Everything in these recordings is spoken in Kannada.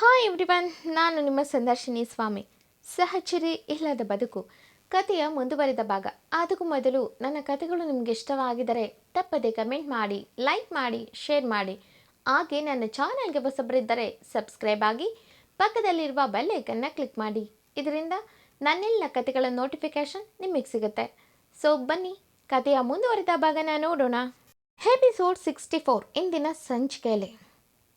ಹಾಯ್ ಎವ್ರಿವನ್ ನಾನು ನಿಮ್ಮ ಸಂದರ್ಶಿನಿ ಸ್ವಾಮಿ. ಸಹಚರಿ ಇಲ್ಲದ ಬದುಕು, ಕಥೆಯ ಮುಂದುವರಿದ ಭಾಗ. ಅದಕ್ಕೂ ಮೊದಲು ನನ್ನ ಕಥೆಗಳು ನಿಮಗೆ ಇಷ್ಟವಾಗಿದ್ದರೆ ತಪ್ಪದೆ ಕಮೆಂಟ್ ಮಾಡಿ ಲೈಕ್ ಮಾಡಿ ಶೇರ್ ಮಾಡಿ. ಹಾಗೆ ನನ್ನ ಚಾನಲ್ಗೆ ಹೊಸಬರಿದ್ದರೆ ಸಬ್ಸ್ಕ್ರೈಬ್ ಆಗಿ, ಪಕ್ಕದಲ್ಲಿರುವ ಬೆಲ್ ಐಕನ್ನ ಕ್ಲಿಕ್ ಮಾಡಿ. ಇದರಿಂದ ನನ್ನೆಲ್ಲ ಕಥೆಗಳ ನೋಟಿಫಿಕೇಶನ್ ನಿಮಗೆ ಸಿಗುತ್ತೆ. ಸೊ ಬನ್ನಿ, ಕಥೆಯ ಮುಂದುವರಿದ ಭಾಗನ ನೋಡೋಣ. ಎಪಿಸೋಡ್ ಸಿಕ್ಸ್ಟಿ ಫೋರ್ ಇಂದಿನ ಸಂಚಿಕೆಯಲ್ಲಿ.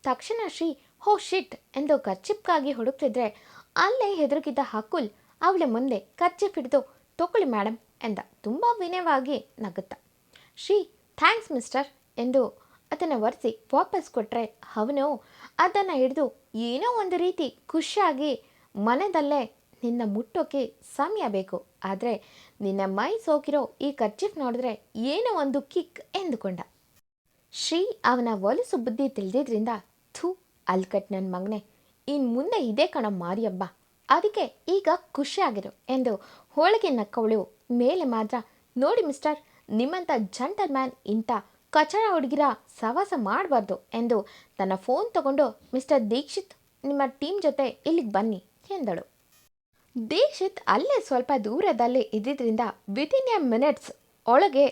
ತಕ್ಷಣ ಶ್ರೀ ಹೋ ಶಿಟ್ ಎಂದು ಕರ್ಚಿಪ್ಗಾಗಿ ಹುಡುಕ್ತಿದ್ರೆ, ಅಲ್ಲೇ ಹೆದರುಗಿದ್ದ ಹಕುಲ್ ಅವಳ ಮುಂದೆ ಕರ್ಚಿಪ್ ಹಿಡಿದು ತೊಕೊಳ್ಳಿ ಮೇಡಮ್ ಎಂದ. ತುಂಬ ವಿನಯವಾಗಿ ನಗುತ್ತ. ಶ್ರೀ ಥ್ಯಾಂಕ್ಸ್ ಮಿಸ್ಟರ್ ಎಂದು ಅದನ್ನು ಒರೆಸಿ ವಾಪಸ್ ಕೊಟ್ಟರೆ ಅವನು ಅದನ್ನು ಹಿಡಿದು ಏನೋ ಒಂದು ರೀತಿ ಖುಷಿಯಾಗಿ ಮನದಲ್ಲೇ, ನಿನ್ನ ಮುಟ್ಟೋಕೆ ಸಮಯ ಬೇಕು. ಆದರೆ ನಿನ್ನ ಮೈ ಸೋಕಿರೋ ಈ ಕರ್ಚಿಪ್ ನೋಡಿದ್ರೆ ಏನೋ ಒಂದು ಕಿಕ್ ಎಂದುಕೊಂಡ. ಶ್ರೀ ಅವನ ಒಲಸು ಬುದ್ಧಿ ತಿಳಿದಿದ್ರಿಂದ ಥೂ ಅಲ್ಕಟ್ ನನ್ನ ಮಗನೆ ಇನ್ನು ಮುಂದೆ ಇದೇ ಕಣ ಮಾರಿಯಬ್ಬ. ಅದಕ್ಕೆ ಈಗ ಖುಷಿಯಾಗಿರು ಎಂದು ಹೋಳಿಗೆ ನಕ್ಕವಳು ಮೇಲೆ ಮಾತ್ರ, ನೋಡಿ ಮಿಸ್ಟರ್ ನಿಮ್ಮಂಥ ಜಂಟರ್ ಮ್ಯಾನ್ ಇಂಥ ಕಚಡ ಹುಡುಗಿರ ಸವಾಸ ಮಾಡಬಾರ್ದು ಎಂದು ತನ್ನ ಫೋನ್ ತಗೊಂಡು ಮಿಸ್ಟರ್ ದೀಕ್ಷಿತ್, ನಿಮ್ಮ ಟೀಮ್ ಜೊತೆ ಇಲ್ಲಿಗೆ ಬನ್ನಿ ಎಂದಳು. ದೀಕ್ಷಿತ್ ಅಲ್ಲೇ ಸ್ವಲ್ಪ ದೂರದಲ್ಲಿ ಇದ್ದಿದ್ದರಿಂದ ವಿತಿನ್ ಎ ಮಿನಿಟ್ಸ್ ಒಳಗೆ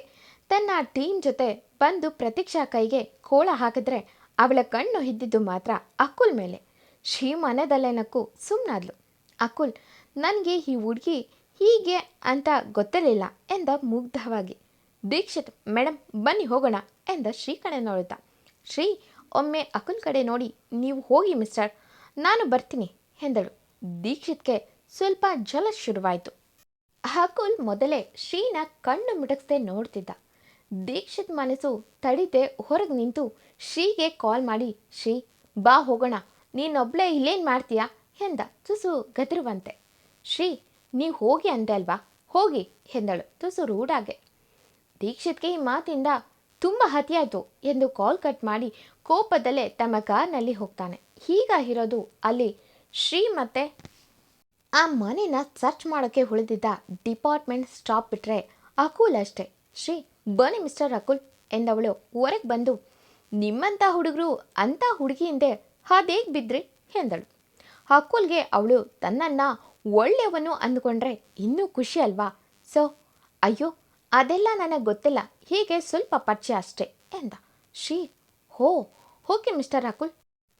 ತನ್ನ ಟೀಮ್ ಜೊತೆ ಬಂದು ಪ್ರತೀಕ್ಷಾ ಕೈಗೆ ಕೋಳ ಹಾಕಿದ್ರೆ ಅವಳ ಕಣ್ಣು ಹಿದ್ದಿದ್ದು ಮಾತ್ರ ಅಕುಲ್ ಮೇಲೆ. ಶ್ರೀ ಮನದಲ್ಲೇ ನಕ್ಕು ಸುಮ್ಮನಾದ್ಲು ಅಕುಲ್, ನನಗೆ ಈ ಹುಡುಗಿ ಹೀಗೆ ಅಂತ ಗೊತ್ತಿರಲಿಲ್ಲ ಎಂದ ಮುಗ್ಧವಾಗಿ. ದೀಕ್ಷಿತ್ ಮೇಡಮ್ ಬನ್ನಿ ಹೋಗೋಣ ಎಂದ ಶ್ರೀ ಕಡೆ ನೋಡುತ್ತಾ. ಶ್ರೀ, ಒಮ್ಮೆ ಅಕುಲ್ ಕಡೆ ನೋಡಿ, ನೀವು ಹೋಗಿ ಮಿಸ್ಟರ್, ನಾನು ಬರ್ತೀನಿ ಎಂದಳು. ದೀಕ್ಷಿತ್ಗೆ ಸ್ವಲ್ಪ ಜಲ ಶುರುವಾಯಿತು. ಅಕುಲ್ ಮೊದಲೇ ಶ್ರೀನ ಕಣ್ಣು ಮಿಟಕ್ಸ್ದೆ ನೋಡ್ತಿದ್ದ. ದೀಕ್ಷಿತ್ ಮನಸ್ಸು ತಡಿತೆ ಹೊರಗೆ ನಿಂತು ಶ್ರೀಗೆ ಕಾಲ್ ಮಾಡಿ, ಶ್ರೀ, ಬಾ ಹೋಗೋಣ. ನೀನೊಬ್ಳೆ ಇಲ್ಲೇನು ಮಾಡ್ತೀಯಾ? ಎಂದ ತುಸು ಗದರುವಂತೆ. ಶ್ರೀ, ನೀವು ಹೋಗಿ ಅಂದೆ ಅಲ್ವಾ? ಹೋಗಿ, ಎಂದಳು ತುಸು ರೂಢಾಗೆ. ದೀಕ್ಷಿತ್ಗೆ ಈ ಮಾತಿಂದ ತುಂಬ ಹತಿಯಾಯಿತು ಎಂದು ಕಾಲ್ ಕಟ್ ಮಾಡಿ ಕೋಪದಲ್ಲೇ ತಮ್ಮ ಕಾರ್ನಲ್ಲಿ ಹೋಗ್ತಾನೆ. ಹೀಗ ಇರೋದು ಅಲ್ಲಿ ಶ್ರೀ ಮತ್ತೆ ಆ ಮನೇನ ಸರ್ಚ್ ಮಾಡೋಕ್ಕೆ ಉಳಿದಿದ್ದ ಡಿಪಾರ್ಟ್ಮೆಂಟ್ ಸ್ಟಾಪ್ ಬಿಟ್ಟರೆ ಅಕೂಲ್ ಅಷ್ಟೇ. ಶ್ರೀ ಬನ್ನಿ ಮಿಸ್ಟರ್ ಅಕುಲ್ ಎಂದವಳು. ಹೊರಗೆ ಬಂದು ನಿಮ್ಮಂಥ ಹುಡುಗರು ಅಂಥ ಹುಡುಗಿ ಹಿಂದೆ ಬಿದ್ರಿ? ಎಂದಳು. ಅಕುಲ್ಗೆ ಅವಳು ತನ್ನನ್ನು ಒಳ್ಳೆಯವನು ಅಂದುಕೊಂಡ್ರೆ ಇನ್ನೂ ಖುಷಿ ಅಲ್ವಾ? ಸೊ, ಅಯ್ಯೋ, ಅದೆಲ್ಲ ನನಗೆ ಗೊತ್ತಿಲ್ಲ. ಹೀಗೆ ಸ್ವಲ್ಪ ಪರಿಚಯ ಅಷ್ಟೇ, ಎಂದ. ಶ್ರೀ, ಹೋ, okay mister Akul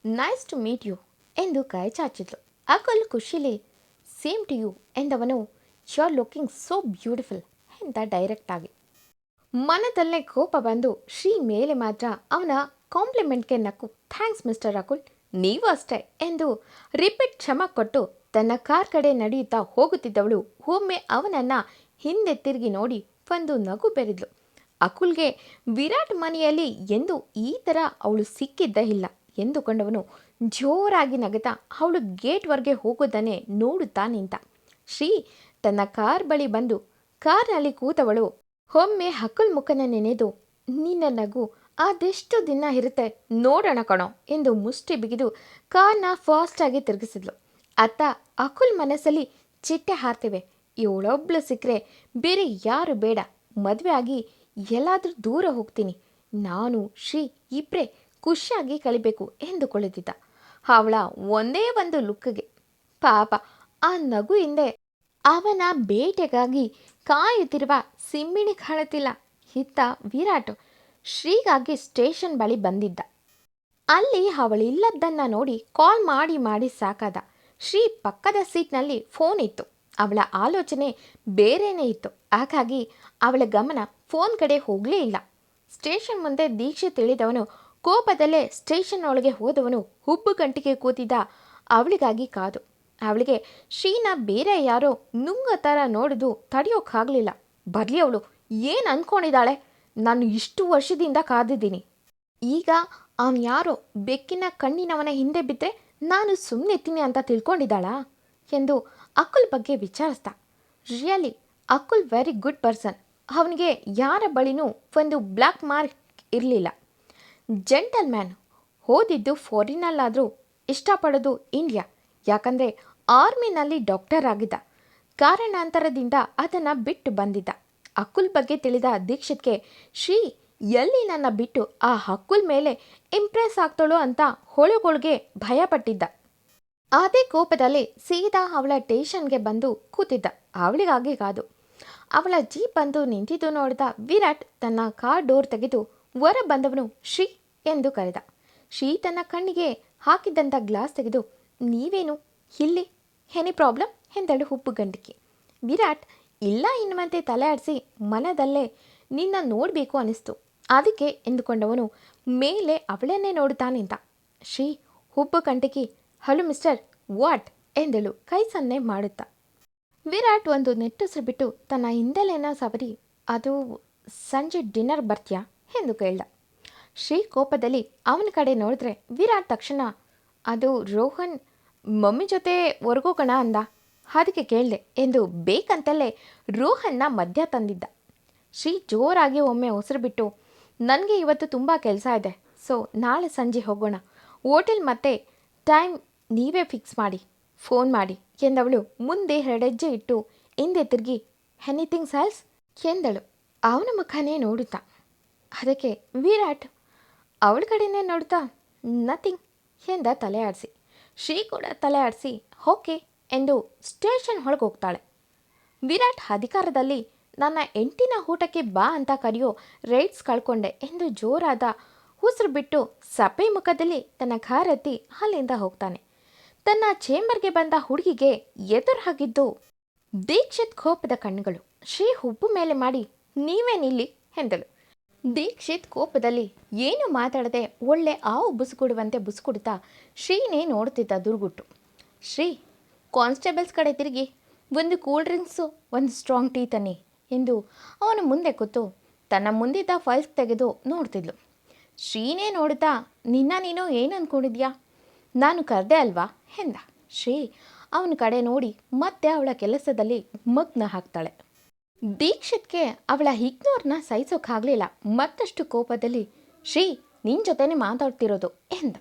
nice to meet you, ಎಂದು ಕೈ ಚಾಚಿದ್ಲು. ಅಕುಲ್ ಖುಷಿಲಿ same to you, ಎಂದವನು. You are looking so beautiful, ಎಂದ ಡೈರೆಕ್ಟಾಗಿ ಮನದಲ್ಲೇ ಕೋಪ ಬಂದು ಶ್ರೀ ಮೇಲೆ ಮಾತ್ರ ಅವನ ಕಾಂಪ್ಲಿಮೆಂಟ್ಗೆ ನಕ್ಕು. ಥ್ಯಾಂಕ್ಸ್, ಮಿಸ್ಟರ್ ಅಕುಲ್ ನೀವು ಅಷ್ಟೇ ಎಂದು ರಿಪೀಟ್ ಕ್ಷಮ ಕೊಟ್ಟು ತನ್ನ ಕಾರ್ ಕಡೆ ನಡೆಯುತ್ತಾ ಹೋಗುತ್ತಿದ್ದವಳು. ಒಮ್ಮೆ ಅವನನ್ನು ಹಿಂದೆ ತಿರುಗಿ ನೋಡಿ ಒಂದು ನಗು ಬೆರೆದ್ಲು. ಅಕುಲ್ಗೆ ವಿರಾಟ್ ಮನೆಯಲ್ಲಿ ಎಂದು ಈ ಥರ ಅವಳು ಸಿಕ್ಕಿದ್ದ ಇಲ್ಲ ಎಂದುಕೊಂಡವನು ಜೋರಾಗಿ ನಗುತ್ತಾ ಅವಳು ಗೇಟ್ವರೆಗೆ ಹೋಗೋದನ್ನೇ ನೋಡುತ್ತಾ ನಿಂತ. ಶ್ರೀ ತನ್ನ ಕಾರ್ ಬಳಿ ಬಂದು ಕಾರ್ನಲ್ಲಿ ಕೂತವಳು ಒಮ್ಮೆ ಹಕುಲ್ ಮುಖನ ನೆನೆದು ನಿನ್ನ ನಗು ಅದೆಷ್ಟು ದಿನ ಇರುತ್ತೆ ನೋಡೋಣ ಕಣೋ ಎಂದು ಮುಷ್ಟಿ ಬಿಗಿದು ಕಾರ್ನ ಫಾಸ್ಟಾಗಿ ತಿರುಗಿಸಿದ್ಲು. ಅತ್ತ ಅಕುಲ್ ಮನಸ್ಸಲ್ಲಿ ಚಿಟ್ಟೆ ಹಾರ್ತಿವೆ. ಇವಳೊಬ್ಳು ಸಿಕ್ಕರೆ ಬೇರೆ ಯಾರು ಬೇಡ. ಮದುವೆ ಆಗಿ ಎಲ್ಲಾದರೂ ದೂರ ಹೋಗ್ತೀನಿ. ನಾನು ಶ್ರೀ ಇಬ್ಬರೇ ಖುಷಿಯಾಗಿ ಕಳಿಬೇಕು ಎಂದುಕೊಳ್ಳುತ್ತಿದ್ದ. ಅವಳ ಒಂದೇ ಒಂದು ಲುಕ್ಗೆ. ಪಾಪ, ಆ ನಗು ಹಿಂದೆ ಅವನ ಬೇಟೆಗಾಗಿ ಕಾಯುತ್ತಿರುವ ಸಿಮ್ಮಿಣಿ ಕಾಣುತ್ತಿಲ್ಲ ಇತ್ತ ವಿರಾಟು ಶ್ರೀಗಾಗಿ ಸ್ಟೇಷನ್ ಬಳಿ ಬಂದಿದ್ದ. ಅಲ್ಲಿ ಅವಳಿಲ್ಲದ್ದನ್ನ ನೋಡಿ ಕಾಲ್ ಮಾಡಿ ಮಾಡಿ ಸಾಕಾದ. ಶ್ರೀ ಪಕ್ಕದ ಸೀಟ್ನಲ್ಲಿ ಫೋನ್ ಇತ್ತು. ಅವಳ ಆಲೋಚನೆ ಬೇರೆನೇ ಇತ್ತು. ಹಾಗಾಗಿ ಅವಳ ಗಮನ ಫೋನ್ ಕಡೆ ಹೋಗಲೇ ಇಲ್ಲ. ಸ್ಟೇಷನ್ ಮುಂದೆ ದೀಕ್ಷೆ ತಿಳಿದವನು ಕೋಪದಲ್ಲೇ ಸ್ಟೇಷನ್ ಒಳಗೆ ಹೋದವನು ಹುಬ್ಬು ಗಂಟಿಗೆ ಕೂತಿದ್ದ ಅವಳಿಗಾಗಿ ಕಾದು. ಅವಳಿಗೆ, ಶ್ರೀನ ಬೇರೆ ಯಾರೋ ನುಂಗ ಥರ ನೋಡಿದು ತಡೆಯೋಕ್ಕಾಗಲಿಲ್ಲ ಬರಲಿ ಅವಳು ಏನು ಅಂದ್ಕೊಂಡಿದ್ದಾಳೆ ನಾನು ಇಷ್ಟು ವರ್ಷದಿಂದ ಕಾದಿದ್ದೀನಿ. ಈಗ ಅವನು ಯಾರೋ ಬೆಕ್ಕಿನ ಕಣ್ಣಿನವನ ಹಿಂದೆ ಬಿದ್ದರೆ ನಾನು ಸುಮ್ಮನೆ ಸುಮ್ಮನೆತ್ತೀನಿ ಅಂತ ತಿಳ್ಕೊಂಡಿದ್ದಾಳಾ? ಎಂದು ಅಕುಲ್ ಬಗ್ಗೆ ವಿಚಾರಿಸ್ದ really, Akul very good person. ಅವನಿಗೆ ಯಾರ ಬಳಿನೂ ಒಂದು ಬ್ಲ್ಯಾಕ್ ಮಾರ್ಕ್ ಇರಲಿಲ್ಲ. ಜೆಂಟಲ್ ಮ್ಯಾನ್ ಓದಿದ್ದು ಫಾರಿನಲ್ಲಾದರೂ ಇಷ್ಟಪಡೋದು ಇಂಡಿಯಾ. ಯಾಕಂದರೆ ಆರ್ಮಿನಲ್ಲಿ ಡಾಕ್ಟರ್ ಆಗಿದ್ದ. ಕಾರಣಾಂತರದಿಂದ ಅದನ್ನು ಬಿಟ್ಟು ಬಂದಿದ್ದ. ಅಕುಲ್ ಬಗ್ಗೆ ತಿಳಿದ ದೀಕ್ಷಿತ್ಗೆ, ಶ್ರೀ, ಎಲ್ಲಿ ನನ್ನ ಬಿಟ್ಟು ಆ ಹಕ್ಕುಲ್ ಮೇಲೆ ಇಂಪ್ರೆಸ್ ಆಗ್ತಾಳೋ ಅಂತ ಹೊಳಗೊಳಗೆ ಭಯಪಟ್ಟಿದ್ದ. ಅದೇ ಕೋಪದಲ್ಲಿ ಸೀದಾ ಅವಳ ಟೇಷನ್ಗೆ ಬಂದು ಕೂತಿದ್ದ. ಅವಳಿಗಾಗಿ ಕಾದು. ಅವಳ ಜೀಪ್ ಬಂದು ನಿಂತಿದ್ದು ನೋಡಿದ ವಿರಾಟ್ ತನ್ನ ಕಾರ್ ಡೋರ್ ತೆಗೆದು ಹೊರ ಬಂದವನು ಶ್ರೀ ಎಂದು ಕರೆದ. ಶ್ರೀ ತನ್ನ ಕಣ್ಣಿಗೆ ಹಾಕಿದ್ದಂಥ ಗ್ಲಾಸ್ ತೆಗೆದು, ನೀವೇನು? ಇಲ್ಲಿ ಎನಿ ಪ್ರಾಬ್ಲಮ್ ಎಂದಳು ಹುಬ್ಬು ಗಂಡಿಕೆ. ವಿರಾಟ್, ಇಲ್ಲ ಎನ್ನುವಂತೆ ತಲೆ ಆಡಿಸಿ ಮನದಲ್ಲೇ ನಿನ್ನ ನೋಡಬೇಕು ಅನಿಸ್ತು. ಅದಕ್ಕೆ ಎಂದುಕೊಂಡವನು, ಮೇಲೆ ಅವಳನ್ನೇ ನೋಡುತ್ತಾ ನಿಂತ ಶ್ರೀ, ಹುಬ್ಬು ಕಂಟಕಿ ಹಲೋ ಮಿಸ್ಟರ್, ವಾಟ್? ಎಂದಳು, ಕೈ ಸನ್ನೆ ಮಾಡುತ್ತಾ. ವಿರಾಟ್ ಒಂದು ನೆಟ್ಟುಸಿರು ಬಿಟ್ಟು ತನ್ನ ಹಿಂದಲೇನ ಸವರಿ, ಅದು ಸಂಜೆ ಡಿನ್ನರ್ ಬರ್ತ್ಯಾ? ಎಂದು ಕೇಳ್ದ. ಶ್ರೀ ಕೋಪದಲ್ಲಿ ಅವನ ಕಡೆ ನೋಡಿದ್ರೆ ವಿರಾಟ್ ತಕ್ಷಣ, ಅದು ರೋಹನ್ ಮಮ್ಮಿ ಜೊತೆ ಹೊರಗೋಗೋಣ ಅಂದ. ಅದಕ್ಕೆ ಕೇಳಿದೆ, ಎಂದು ಬೇಕಂತಲೇ ರೋಹನ್ನ ಮಧ್ಯ ತಂದಿದ್ದ. ಶ್ರೀ ಜೋರಾಗಿ ಒಮ್ಮೆ ಉಸಿರು ಬಿಟ್ಟು, ನನಗೆ ಇವತ್ತು ತುಂಬ ಕೆಲಸ ಇದೆ. ಸೊ, ನಾಳೆ ಸಂಜೆ ಹೋಗೋಣ. ಹೋಟೆಲ್ ಮತ್ತೆ ಟೈಮ್ ನೀವೇ ಫಿಕ್ಸ್ ಮಾಡಿ. ಫೋನ್ ಮಾಡಿ, ಎಂದವಳು ಮುಂದೆ ಎರಡೆಜ್ಜೆ ಇಟ್ಟು ಹಿಂದೆ ತಿರುಗಿ ಎನಿಥಿಂಗ್ ಸೆಲ್ಸ್ ಎಂದಳು. ಅವನ ಮುಖನೇ ನೋಡುತ್ತಾ. ಅದಕ್ಕೆ, ವಿರಾಟ್, ಅವಳ ಕಡೆನೇ ನೋಡ್ತಾ ನಥಿಂಗ್ ಎಂದ ತಲೆ ಆಡಿಸಿ. ಶ್ರೀ ಕೂಡ ತಲೆ ಆಡಿಸಿ, ಓಕೆ ಎಂದು ಸ್ಟೇಷನ್ ಒಳಗೆ ಹೋಗ್ತಾಳೆ. ವಿರಾಟ್ ಅಧಿಕಾರದಲ್ಲಿ, ನನ್ನ ಎಂಟಿನ ಊಟಕ್ಕೆ ಬಾ ಅಂತ ಕರೆಯೋ ರೈಡ್ಸ್ ಕಳ್ಕೊಂಡೆ ಎಂದು ಜೋರಾದ ಉಸಿರು ಬಿಟ್ಟು ಸಪೆ ಮುಖದಲ್ಲಿ ತನ್ನ ಕಾರತ್ತಿ ಅಲ್ಲಿಂದ ಹೋಗ್ತಾನೆ. ತನ್ನ ಚೇಂಬರ್ಗೆ ಬಂದ ಹುಡುಗಿಗೆ ಎದುರಾಗಿದ್ದು ದೀಕ್ಷಿತ್ ಕೋಪದ ಕಣ್ಣುಗಳು. ಶ್ರೀ ಹುಬ್ಬು ಮೇಲೆ ಮಾಡಿ, ನೀವೇನಿಲ್ಲಿ? ಎಂದಳು. ದೀಕ್ಷಿತ್ ಕೋಪದಲ್ಲಿ ಏನು ಮಾತಾಡದೆ ಒಳ್ಳೆ ಆವು ಬುಸುಗುಡುವಂತೆ ಬುಸುಗುಡುತ್ತಾ ಶ್ರೀನೇ ನೋಡ್ತಿದ್ದ ದುರ್ಗುಟ್ಟು. ಶ್ರೀ, ಕಾನ್ಸ್ಟೇಬಲ್ಸ್ ಕಡೆ ತಿರುಗಿ, ಒಂದು ಕೂಲ್ ಡ್ರಿಂಕ್ಸು, ಒಂದು ಸ್ಟ್ರಾಂಗ್ ಟೀ ತನ್ನಿ ಎಂದು ಅವನು ಮುಂದೆ ಕೂತು ತನ್ನ ಮುಂದಿದ್ದ ಫೈಲ್ಸ್ ತೆಗೆದು ನೋಡ್ತಿದ್ಲು. ಶ್ರೀನೇ ನೋಡುತ್ತಾ, ನಿನ್ನ ನೀನು ಏನು ಅಂದ್ಕೊಂಡಿದ್ಯಾ ನಾನು ಕರೆದೆ ಅಲ್ವಾ? ಎಂದ. ಶ್ರೀ, ಅವನ ಕಡೆ ನೋಡಿ ಮತ್ತೆ ಅವಳ ಕೆಲಸದಲ್ಲಿ ಮಗ್ನ ಹಾಕ್ತಾಳೆ. ದೀಕ್ಷಿತ್ಗೆ ಅವಳ ಇಗ್ನೋರ್ನ ಸಹಿಸೋಕ್ಕಾಗಲಿಲ್ಲ ಮತ್ತಷ್ಟು ಕೋಪದಲ್ಲಿ, ಶ್ರೀ ನಿನ್ನ ಜೊತೆನೇ ಮಾತಾಡ್ತಿರೋದು ಎಂದ.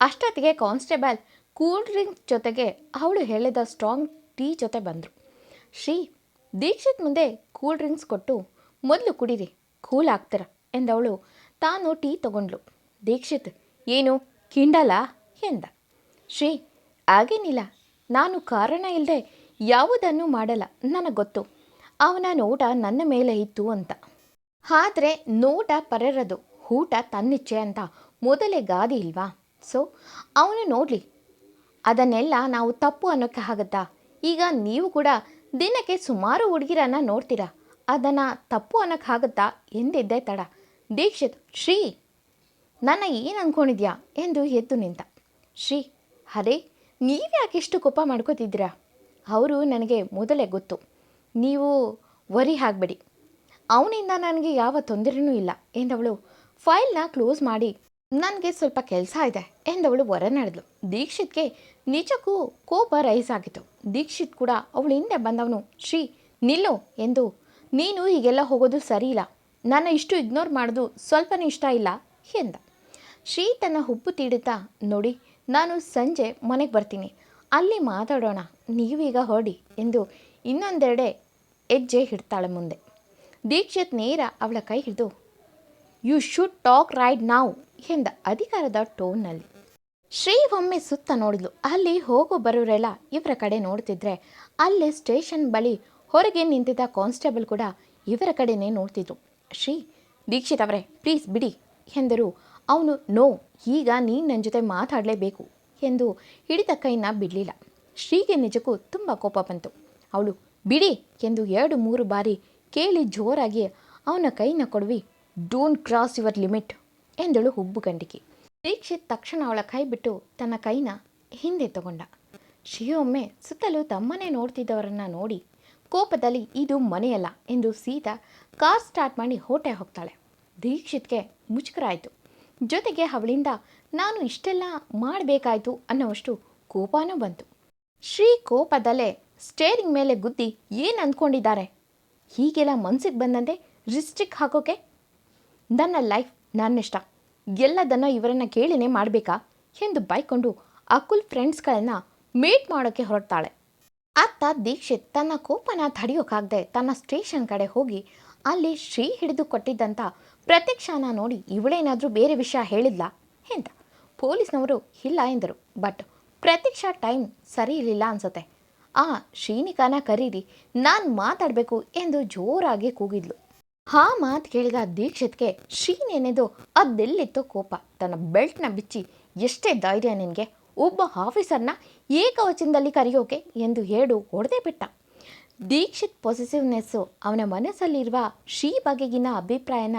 ಅಷ್ಟೊತ್ತಿಗೆ ಕಾನ್ಸ್ಟೇಬಲ್ ಕೂಲ್ ಡ್ರಿಂಕ್ಸ್ ಜೊತೆಗೆ ಅವಳು ಹೇಳಿದ ಸ್ಟ್ರಾಂಗ್ ಟೀ ಜೊತೆ ಬಂದರು. ಶ್ರೀ, ದೀಕ್ಷಿತ್ ಮುಂದೆ ಕೂಲ್ ಡ್ರಿಂಕ್ಸ್ ಕೊಟ್ಟು ಮೊದಲು ಕುಡೀರಿ, ಕೂಲ್ ಆಗ್ತೀರ ಎಂದವಳು. ತಾನು ಟೀ ತಗೊಂಡ್ಳು ದೀಕ್ಷಿತ್, ಏನು, ಕಿಂಡಲ? ಎಂದ. ಶ್ರೀ ಆಗೇನಿಲ್ಲ ನಾನು ಕಾರಣ ಇಲ್ಲದೆ ಯಾವುದನ್ನು ಮಾಡಲ್ಲ, ನನಗೆ ಗೊತ್ತು. ಅವನ ನೋಟ ನನ್ನ ಮೇಲೆ ಇತ್ತು ಅಂತ. ಆದರೆ ನೋಟ ಪರರದು, ಊಟ ತನ್ನಿಚ್ಛೆ ಅಂತ ಮೊದಲೇ ಗಾದಿ ಇಲ್ವಾ? ಸೊ ಅವನು ನೋಡಲಿ, ಅದನ್ನೆಲ್ಲ ನಾವು ತಪ್ಪು ಅನ್ನೋಕ್ಕೆ ಆಗುತ್ತಾ? ಈಗ ನೀವು ಕೂಡ ದಿನಕ್ಕೆ ಸುಮಾರು ಹುಡುಗಿರನ್ನ ನೋಡ್ತೀರಾ? ಅದನ್ನು ತಪ್ಪು ಅನ್ನೋಕ್ಕಾಗುತ್ತಾ ಎಂದಿದ್ದೆ ತಡ. ದೀಕ್ಷಿತ್, ಶ್ರೀ, ನನ್ನ ಏನು ಅಂದ್ಕೊಂಡಿದ್ಯಾ ಎಂದು ಎದ್ದು ನಿಂತ. ಶ್ರೀ ಅರೆ ನೀವ್ಯಾಕೆಷ್ಟು ಕೋಪ ಮಾಡ್ಕೋತಿದ್ದೀರಾ? ಅವರು ನನಗೆ ಮೊದಲೇ ಗೊತ್ತು. ನೀವು ವರಿ ಆಗಬೇಡಿ. ಅವನಿಂದ ನನಗೆ ಯಾವ ತೊಂದರೆನೂ ಇಲ್ಲ, ಎಂದವಳು. ಫೈಲ್ನ ಕ್ಲೋಸ್ ಮಾಡಿ, ನನಗೆ ಸ್ವಲ್ಪ ಕೆಲಸ ಇದೆ, ಎಂದವಳು ಹೊರ ನಡೆದಳು ದೀಕ್ಷಿತ್ಗೆ ನಿಜಕ್ಕೂ ಕೋಪ ರೈಸ್ ಆಗಿತ್ತು. ದೀಕ್ಷಿತ್ ಕೂಡ ಅವಳು ಹಿಂದೆ ಬಂದವನು, ಶ್ರೀ, ನಿಲ್ಲು, ಎಂದು. ನೀನು ಹೀಗೆಲ್ಲ ಹೋಗೋದು ಸರಿ ಇಲ್ಲ. ನನ್ನ ಇಷ್ಟು ಇಗ್ನೋರ್ ಮಾಡೋದು ಸ್ವಲ್ಪನೂ ಇಷ್ಟ ಇಲ್ಲ, ಎಂದ. ಶ್ರೀ ತನ್ನ ಹುಬ್ಬು ತೀಡುತ್ತಾ, ನೋಡಿ, ನಾನು ಸಂಜೆ ಮನೆಗೆ ಬರ್ತೀನಿ. ಅಲ್ಲಿ ಮಾತಾಡೋಣ, ನೀವೀಗ ಹೊಡಿ ಎಂದು ಇನ್ನೊಂದೆರಡೆ ಹೆಜ್ಜೆ ಹಿಡ್ತಾಳೆ ಮುಂದೆ. ದೀಕ್ಷಿತ್ ನೇರ ಅವಳ ಕೈ ಹಿಡಿದು ಯು ಶುಡ್ ಟಾಕ್ ರೈಡ್ ನಾವು ಎಂದ ಅಧಿಕಾರದ ಟೋನ್ನಲ್ಲಿ. ಶ್ರೀ ಒಮ್ಮೆ ಸುತ್ತ ನೋಡಿದ್ಲು. ಅಲ್ಲಿ ಹೋಗೋ ಬರೋರೆಲ್ಲ ಇವರ ಕಡೆ ನೋಡ್ತಿದ್ರೆ ಅಲ್ಲಿ ಸ್ಟೇಷನ್ ಬಳಿ ಹೊರಗೆ ನಿಂತಿದ್ದ ಕಾನ್ಸ್ಟೇಬಲ್ ಕೂಡ ಇವರ ಕಡೆನೇ ನೋಡ್ತಿದ್ರು. ಶ್ರೀ, ದೀಕ್ಷಿತ್ ಅವರೇ, ಪ್ಲೀಸ್ ಬಿಡಿ ಎಂದರು. ಅವನು, ನೋ, ಈಗ ನೀನು ನನ್ನ ಜೊತೆ ಮಾತಾಡಲೇಬೇಕು ಎಂದು ಹಿಡಿದ ಕೈನ ಬಿಡಲಿಲ್ಲ. ಶ್ರೀಗೆ ನಿಜಕ್ಕೂ ತುಂಬ ಕೋಪ ಬಂತು. ಅವಳು ಬಿಡಿ ಎಂದು ಎರಡು ಮೂರು ಬಾರಿ ಕೇಳಿ ಜೋರಾಗಿ ಅವನ ಕೈನ ಕೊಡುವಿ, ಡೋಂಟ್ ಕ್ರಾಸ್ ಯುವರ್ ಲಿಮಿಟ್ ಎಂದಳು ಹುಬ್ಬು ಗಂಡಿಕೆ. ದೀಕ್ಷಿತ್ ತಕ್ಷಣ ಅವಳ ಕೈ ಬಿಟ್ಟು ತನ್ನ ಕೈನ ಹಿಂದೆ ತಗೊಂಡ. ಶ್ರೀಯೊಮ್ಮೆ ಸುತ್ತಲೂ ತಮ್ಮನೇ ನೋಡ್ತಿದ್ದವರನ್ನ ನೋಡಿ ಕೋಪದಲ್ಲಿ, ಇದು ಮನೆಯಲ್ಲ ಎಂದು ಸೀತಾ ಕಾರ್ ಸ್ಟಾರ್ಟ್ ಮಾಡಿ ಹೋಟೆ ಹೋಗ್ತಾಳೆ. ದೀಕ್ಷಿತ್ಗೆ ಮುಜುಗರ ಆಯಿತು ಜೊತೆಗೆ ಅವಳಿಂದ, ನಾನು ಇಷ್ಟೆಲ್ಲ ಮಾಡಬೇಕಾಯ್ತು ಅನ್ನೋವಷ್ಟು ಕೋಪನೂ ಬಂತು. ಶ್ರೀ ಕೋಪದಲ್ಲೇ ಸ್ಟೇರಿಂಗ್ ಮೇಲೆ ಗುದ್ದಿ ಏನು ಅಂದ್ಕೊಂಡಿದ್ದಾರೆ ಹೀಗೆಲ್ಲ ಮನ್ಸಿಗೆ ಬಂದಂತೆ ರಿಸ್ಟ್ರಿಕ್ ಹಾಕೋಕೆ? ನನ್ನ ಲೈಫ್ ನನ್ನಿಷ್ಟ. ಎಲ್ಲದನ್ನು ಇವರನ್ನು ಕೇಳಿನೇ ಮಾಡಬೇಕಾ? ಎಂದು ಬೈಕೊಂಡು ಅಕುಲ್ ಫ್ರೆಂಡ್ಸ್ಗಳನ್ನು ಮೀಟ್ ಮಾಡೋಕ್ಕೆ ಹೊರಡ್ತಾಳೆ. ಅತ್ತ ದೀಕ್ಷಿತ್ ತನ್ನ ಕೋಪನ ತಡೆಯೋಕ್ಕಾಗದೆ ತನ್ನ ಸ್ಟೇಷನ್ ಕಡೆ ಹೋಗಿ ಅಲ್ಲಿ ಶ್ರೀ ಹಿಡಿದು ಕೊಟ್ಟಿದ್ದಂಥ ಪ್ರತ್ಯಕ್ಷನ ನೋಡಿ ಇವಳೇನಾದರೂ ಬೇರೆ ವಿಷಯ ಹೇಳಿದ್ಲಾ ಎಂತ ಪೊಲೀಸ್ನವರು ಇಲ್ಲ ಎಂದರು ಬಟ್ ಪ್ರತೀಕ್ಷಾ ಟೈಮ್ ಸರಿ ಇರಲಿಲ್ಲ ಅನ್ಸುತ್ತೆ. ಆ, ಶ್ರೀನಿಕಾನ ಕರೀರಿ, ನಾನು ಮಾತಾಡಬೇಕು ಎಂದು ಜೋರಾಗಿ ಕೂಗಿದ್ಲು. ಆ ಮಾತು ಕೇಳಿದ ದೀಕ್ಷಿತ್ಗೆ ಶ್ರೀನೆನೆದು ಅದೆಲ್ಲಿತ್ತು ಕೋಪ. ತನ್ನ ಬೆಲ್ಟ್ನ ಬಿಚ್ಚಿ, ಎಷ್ಟೇ ಧೈರ್ಯ ನಿನಗೆ, ಒಬ್ಬ ಆಫೀಸರ್ನ ಏಕವಚನದಲ್ಲಿ ಕರೆಯೋಕೆ ಎಂದು ಹೇಳು ಹೊಡೆದೇ ಬಿಟ್ಟ. ದೀಕ್ಷಿತ್ ಪೊಸೆಸಿವ್ನೆಸ್ಸು ಅವನ ಮನಸ್ಸಲ್ಲಿರುವ ಶ್ರೀ ಬಗೆಗಿನ ಅಭಿಪ್ರಾಯನ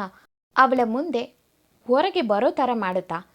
ಅವಳ ಮುಂದೆ ಹೊರಗೆ ಬರೋ ಥರ ಮಾಡುತ್ತಾ